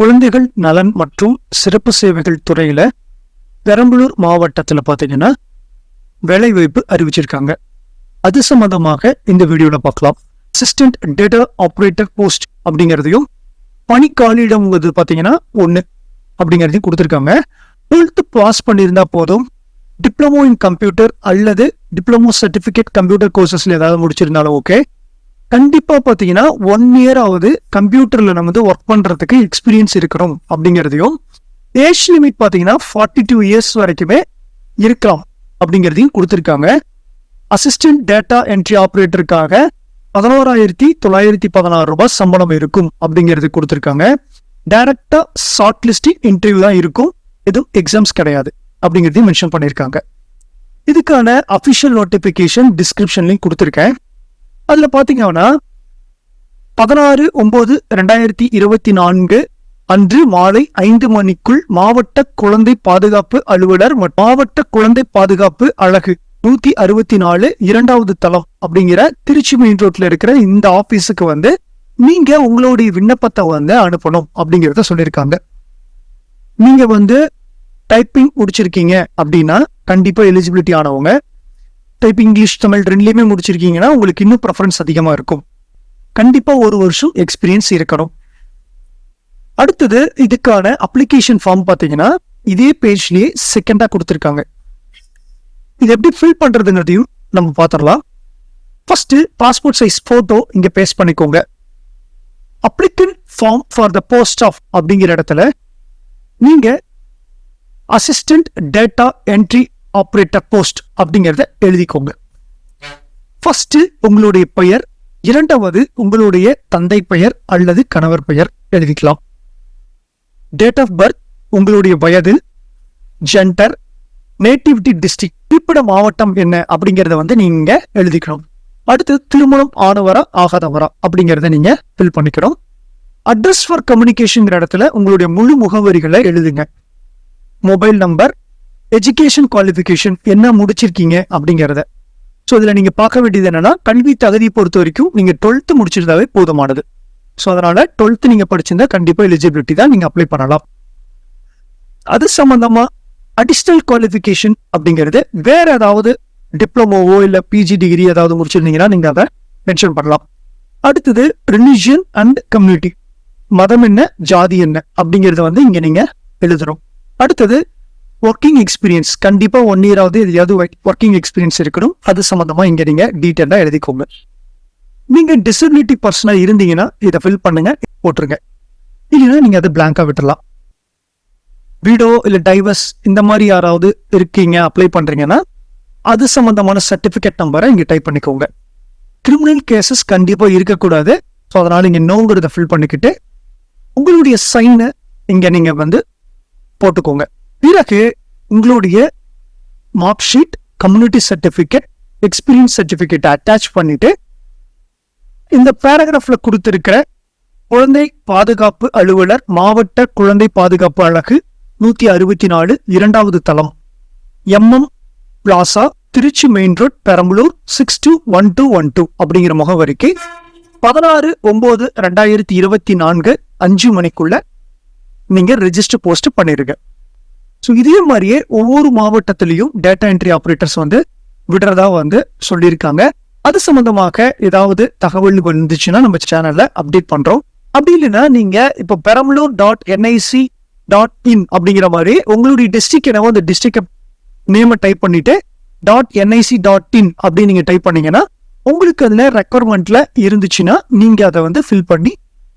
குழந்தைகள் நலன் மற்றும் சிறப்பு சேவைகள் துறையில் பெரம்பலூர் மாவட்டத்தில் பார்த்தீங்கன்னா வேலைவாய்ப்பு அறிவிச்சிருக்காங்க. அது சம்பந்தமாக இந்த வீடியோவில் பார்க்கலாம் அசிஸ்டன்ட் டேட்டா ஆப்ரேட்டர் போஸ்ட் அப்படிங்கிறதையும் பணிக்காலியிடம் வந்து பார்த்தீங்கன்னா ஒன்று அப்படிங்கிறதையும் கொடுத்துருக்காங்க. டுவெல்த்து பாஸ் பண்ணியிருந்தா போதும். டிப்ளமோ இன் கம்ப்யூட்டர் அல்லது டிப்ளமோ சர்டிஃபிகேட் கம்ப்யூட்டர் கோர்சஸில் ஏதாவது முடிச்சிருந்தாலும் ஓகே கண்டிப்பாக பார்த்தீங்கன்னா ஒன் இயர் ஆகுது கம்ப்யூட்டரில் நம்ம வந்து ஒர்க் பண்ணுறதுக்கு எக்ஸ்பீரியன்ஸ் இருக்கணும் அப்படிங்கிறதையும் ஏஜ் லிமிட் பார்த்தீங்கன்னா ஃபார்ட்டி டூ இயர்ஸ் வரைக்குமே இருக்கலாம் அப்படிங்கிறதையும் கொடுத்துருக்காங்க. அசிஸ்டன்ட் டேட்டா என்ட்ரி ஆப்ரேட்டருக்காக பதினோராயிரத்தி தொள்ளாயிரத்தி பதினாறு ரூபாய் சம்பளம் இருக்கும் அப்படிங்கிறது கொடுத்துருக்காங்க. டைரக்டா ஷார்ட் லிஸ்டிங் இன்டர்வியூ தான் இருக்கும். எதுவும் எக்ஸாம்ஸ் கிடையாது அப்படிங்கிறதையும் மென்ஷன் பண்ணியிருக்காங்க. இதுக்கான அஃபிஷியல் நோட்டிஃபிகேஷன் டிஸ்கிரிப்ஷன்லையும் கொடுத்துருக்கேன். அதுல பாத்தீங்கன்னா பதினாறு ஒன்பது ரெண்டாயிரத்தி இருபத்தி நான்கு அன்று மாலை ஐந்து மணிக்குள் மாவட்ட குழந்தை பாதுகாப்பு அலுவலர் மற்றும் மாவட்ட குழந்தை பாதுகாப்பு அழகு நூத்தி அறுபத்தி நாலு இரண்டாவது தளம் அப்படிங்கிற திருச்சி மெயின் ரோட்ல இருக்கிற இந்த ஆபீஸுக்கு வந்து நீங்க உங்களுடைய விண்ணப்பத்தை வந்து அனுப்பணும் அப்படிங்கிறத சொல்லியிருக்காங்க. நீங்க வந்து டைப்பிங் முடிச்சிருக்கீங்க அப்படின்னா கண்டிப்பா எலிஜிபிலிட்டி ஆனவங்க டைப் இங்கிலீஷ் தமிழ் ரெண்டுலேயுமே முடிச்சிருக்கீங்கன்னா உங்களுக்கு இன்னும் ப்ரெஃபரன்ஸ் அதிகமாக இருக்கும். கண்டிப்பாக ஒரு வருஷம் எக்ஸ்பீரியன்ஸ் இருக்கணும். அடுத்தது இதுக்கான அப்ளிகேஷன் ஃபார்ம் பார்த்தீங்கன்னா இதே பேஜ்லேயே செகண்டாக கொடுத்துருக்காங்க. இது எப்படி ஃபில் பண்ணுறதுங்கிறதையும் நம்ம பார்த்துடலாம். ஃபஸ்ட்டு பாஸ்போர்ட் சைஸ் ஃபோட்டோ இங்கே பேஸ்ட் பண்ணிக்கோங்க. Application form for the post of அப்படிங்கிற இடத்துல நீங்கள் assistant data entry operator post அப்படிங்கிறத எழுதிக்கோங்க. ஃபஸ்ட்டு உங்களுடைய பெயர் இரண்டாவது உங்களுடைய தந்தை பெயர் அல்லது கணவர் பெயர் எழுதிக்கலாம். டேட் ஆஃப் பர்த் உங்களுடைய வயது ஜெண்டர் நேட்டிவிட்டி டிஸ்ட்ரிக்ட் குறிப்பிட மாவட்டம் என்ன அப்படிங்கிறத வந்து நீங்கள் எழுதிக்கணும். அடுத்து திருமணம் ஆனவரா ஆகாதவரா அப்படிங்கிறத நீங்கள் ஃபில் பண்ணிக்கணும். அட்ரஸ் ஃபார் கம்யூனிகேஷனுங்கிற இடத்துல உங்களுடைய முழு முகவரிகளை எழுதுங்க. மொபைல் நம்பர் எஜுகேஷன் குவாலிஃபிகேஷன் என்ன முடிச்சிருக்கீங்க அப்படிங்கறத. ஸோ இதில் நீங்கள் பார்க்க வேண்டியது என்னன்னா கல்வி தகுதி பொறுத்த வரைக்கும் நீங்கள் டுவெல்த்து முடிச்சிருந்தாவே போதுமானது. ஸோ அதனால டுவெல்த்து நீங்கள் படிச்சிருந்தா கண்டிப்பாக எலிஜிபிலிட்டி தான் நீங்கள் அப்ளை பண்ணலாம். அது சம்மந்தமாக அடிஷ்னல் குவாலிஃபிகேஷன் அப்படிங்கிறது வேற ஏதாவது டிப்ளமோவோ இல்லை பிஜி டிகிரி ஏதாவது முடிச்சிருந்தீங்கன்னா நீங்கள் அதை மென்ஷன் பண்ணலாம். அடுத்தது ரிலிஜியன் அண்ட் கம்யூனிட்டி மதம் என்ன ஜாதி என்ன அப்படிங்கறத வந்து இங்க நீங்க எழுதுறோம் அடுத்தது ஒர்க்கிங் எக்ஸ்பீரியன்ஸ் கண்டிப்பாக ஒன் இயர் ஆகுது எதையாவது ஒர்க்கிங் எக்ஸ்பீரியன்ஸ் இருக்கணும். அது சம்மந்தமாக இங்கே நீங்கள் டீட்டெயிலாக எழுதிக்கோங்க. நீங்கள் டிசபிலிட்டி பர்சனாக இருந்தீங்கன்னா இதை ஃபில் பண்ணுங்க போட்டுருங்க. இல்லைன்னா நீங்கள் அதை பிளாங்காக விட்டுடலாம் வீடோ இல்லை டைவர்ஸ் இந்த மாதிரி யாராவது இருக்கீங்க அப்ளை பண்ணுறீங்கன்னா அது சம்மந்தமான சர்டிஃபிகேட் நம்பரை இங்கே டைப் பண்ணிக்கோங்க. கிரிமினல் கேசஸ் கண்டிப்பாக இருக்கக்கூடாது. ஸோ அதனால் இங்கே நோங்கிறத ஃபில் பண்ணிக்கிட்டு உங்களுடைய சைனை இங்கே நீங்கள் வந்து போட்டுக்கோங்க. பிறகு உங்களுடைய mark sheet community certificate experience certificate attach பண்ணிட்டு இந்த பேராகிராஃப்ல கொடுத்திருக்கிற குழந்தை பாதுகாப்பு அலுவலர் மாவட்ட குழந்தை பாதுகாப்பு அழகு நூத்தி அறுபத்தி நாலு இரண்டாவது தளம். MM plaza Trichy main road Perambalur six two one two one two அப்படிங்கிற முகவரிக்கு பதினாறு ஒன்பது ரெண்டாயிரத்தி இருபத்தி நான்கு அஞ்சு மணிக்குள்ள நீங்க ரெஜிஸ்டர் போஸ்ட் பண்ணிருங்க. ஸோ இதே மாதிரியே ஒவ்வொரு மாவட்டத்திலையும் டேட்டா என்ட்ரி ஆப்ரேட்டர்ஸ் வந்து விடுறதா வந்து சொல்லியிருக்காங்க. அது சம்பந்தமாக ஏதாவது தகவல் வந்துச்சுன்னா நம்ம சேனல்ல அப்டேட் பண்றோம். அப்படி இல்லைன்னா நீங்க இப்போ Perambalur dot NIC dot in அப்படிங்கிற மாதிரி உங்களுடைய டிஸ்ட்ரிக் என்னவோ அந்த டிஸ்ட்ரிக்ட் நேமை டைப் பண்ணிட்டு டாட் என்ஐசி டாட் இன் அப்படின்னு நீங்க டைப் பண்ணீங்கன்னா உங்களுக்கு அதுல ரெக்குவயர்மெண்ட்ல இருந்துச்சுன்னா நீங்க அதை வந்து ஃபில் பண்ணி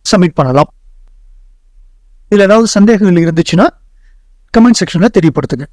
சப்மிட் பண்ணலாம். இதுல ஏதாவது சந்தேகங்கள் இருந்துச்சுன்னா கமெண்ட் செக்ஷனில் தெரியப்படுத்துங்க.